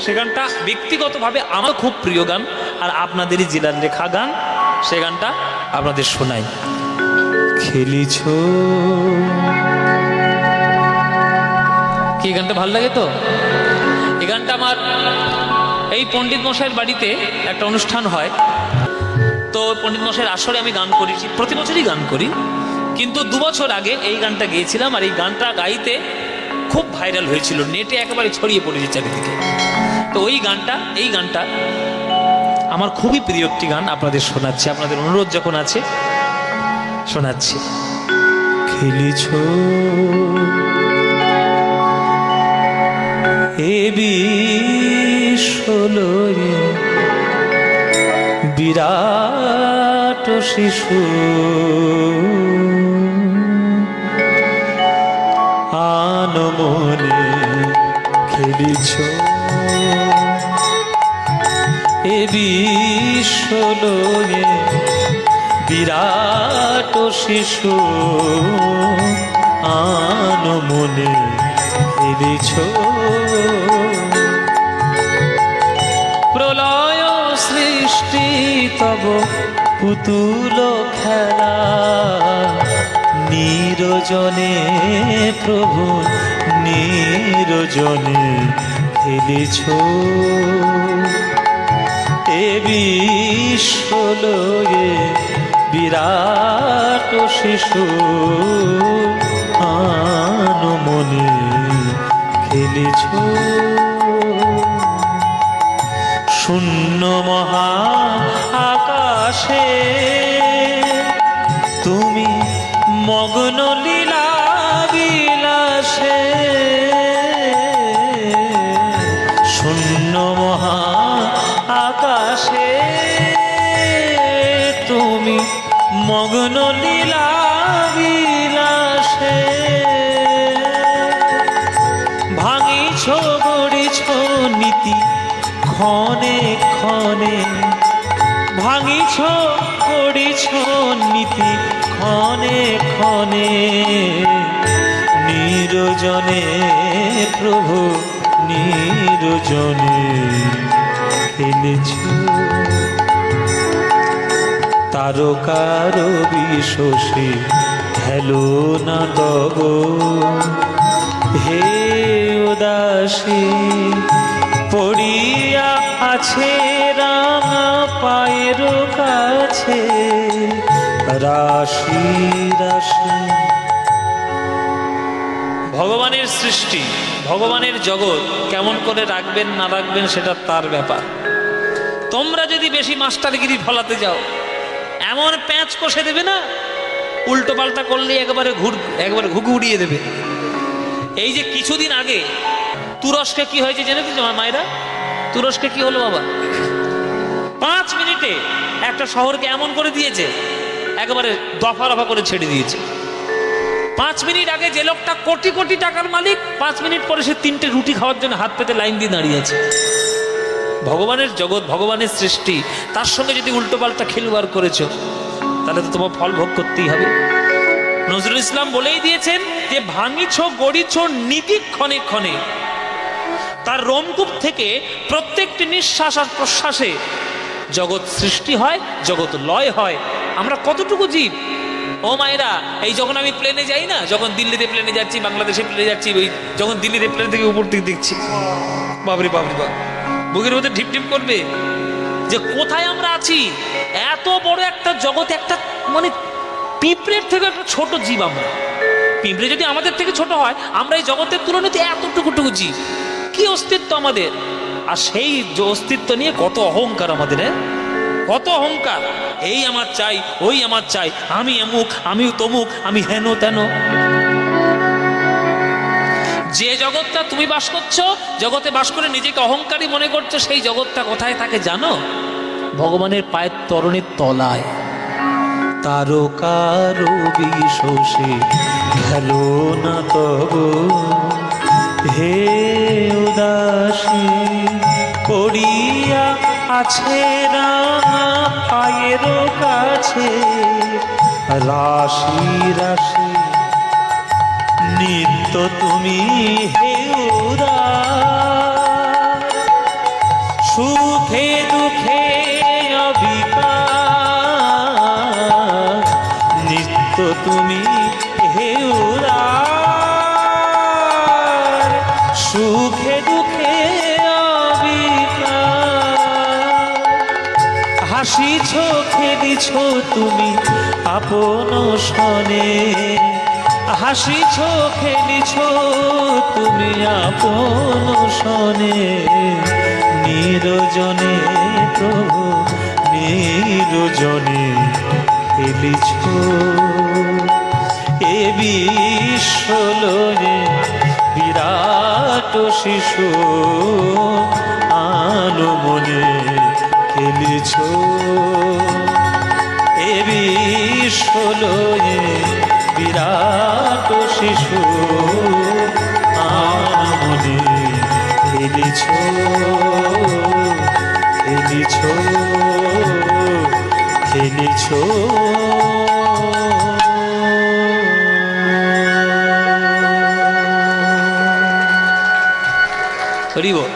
সে গানটা ব্যক্তিগতভাবে আমার খুব প্রিয় গান আর আপনাদেরই জেলার লেখা গান সে গানটা আপনাদের শোনাই। খেলিছ। কি গানটা ভালো লাগে তো? এই গানটা আমার এই পণ্ডিত মশাইয়ের বাড়িতে একটা অনুষ্ঠান হয়। তো পণ্ডিত মশাইয়ের আসরে আমি গান করেছি প্রতি বছরই গান করি। কিন্তু দু বছর আগে এই গানটা গেয়েছিলাম আর এই গানটা গাইতে খুব ভাইরাল হয়েছিল নেটে একেবারে ছড়িয়ে পড়েছে চারিদিকে। তো ওই গানটা, এই গানটা আমার খুবই প্রিয় একটি গান আপনাদের শোনাচ্ছি, আপনাদের অনুরোধ যখন আছে, শোনাচ্ছি। খেলিছ বিরাট শিশু। আনমনে খেলিছ। এ বিশ্বলয়ে বিরাট শিশু আনমনে খেলিছ। প্রলয় সৃষ্টি তব পুতুল খেলা, নিরজনে প্রভু নিরজনে খেলেছ। এ বিশ্বলয়ে বিরাট শিশু আনমনে খেলেছ। শূন্য মহা আকাশে তুমি মগ্ন ভাঙিছ ক্ষণে ক্ষণে। ভাঙিছ গড়িছ নীতি ক্ষণে ক্ষণে। নিরজনে প্রভু নিরজনে খেলেছ। তারকার বিশ্বসে হেলো না তব হে উদাসী, পড়িয়া আছে রাঙা পায়ের কাছে, রাশি রাশি। ভগবানের সৃষ্টি, ভগবানের জগৎ কেমন করে রাখবেন না রাখবেন সেটা তার ব্যাপার। তোমরা যদি বেশি মাস্টারগিরি ফলাতে যাও এমন প্যাঁচ কষে দেবে না, উল্টো পাল্টা করলে একবারে ঘুর, একবারে ঘুঘু উড়িয়ে দেবে। এই যে কিছুদিন আগে তুরস্কে কি হয়েছে জেনে দিচ্ছ মায়েরা? তুরস্কে কি হলো বাবা? পাঁচ মিনিটে একটা শহরকে এমন করে দিয়েছে, একেবারে দফা রফা করে ছেড়ে দিয়েছে। পাঁচ মিনিট আগে যে লোকটা কোটি কোটি টাকার মালিক, পাঁচ মিনিট পরে সে তিনটে রুটি খাওয়ার জন্য হাত পেতে লাইন দিয়ে দাঁড়িয়ে আছে। ভগবানের জগৎ, ভগবানের সৃষ্টি, তার সঙ্গে যদি উল্টো পাল্টা খেলবার করেছ, তাহলে তো তোমার ফল ভোগ করতেই হবে। নজরুল ইসলাম বলেই দিয়েছেন যে, ভাঙিছ, গড়িছ নীতি ক্ষণে ক্ষণে। তার রোমকূপ থেকে প্রত্যেকটি নিঃশ্বাস আর প্রশ্বাসে জগৎ সৃষ্টি হয়, জগৎ লয় হয়। আমরা কতটুকু জীব? ও মায়েরা, এই যখন আমি প্লেনে যাই না, যখন দিল্লিতে প্লেনে যাচ্ছি, বাংলাদেশে প্লেনে যাচ্ছি, ওই যখন দিল্লিতে প্লেন থেকে উপর দিকে দেখছি। বাবরে বাবরে বাব বুকের মধ্যে ঢিপ ঢিপ করবে যে কোথায় আমরা আছি? এত বড় একটা জগৎ একটা মানে পিঁপড়ের থেকে একটা ছোট জীব আমরা। পিঁপড়ে যদি আমাদের থেকে ছোট হয়, আমরা এই জগতের তুলনাতে এতটুকুটুকু জীব। কি অস্তিত্ব আমাদের? আর সেই অস্তিত্ব নিয়ে কত অহংকার আমাদের হ্যাঁ? কত অহংকার। এই আমার চাই, ওই আমার চাই, আমি এমুক আমি তমুক আমি হেন তেন। যে জগৎটা তুমি বাস করছ, জগতে বাস করে নিজেকে অহংকারী মনে করছ, সেই জগৎটা কোথায় থাকে জানো? ভগবানের পায়ের তরণের তলায়। তারকার বিশোষে গেল না তব। হে উদাসী, পড়িয়া আছে রাঙা পায়ের কাছে। রাশি রাশি, নিত্য তুমি তুমি হেউরা সুখে দুঃখে হাসিছ খেদিছ তুমি আপন সনে হাসিছ খেদিছ তুমি আপন সনে নিরজনে প্রভু, নিরজনে খেলিছ বিশ্বলয়ে বিরাট শিশু আলো মনে খেলিছ এ বিশ্বলয়ে বিরাট শিশু আলো মনে খেলিছ। খেলিছ খেলিছ। Solivo,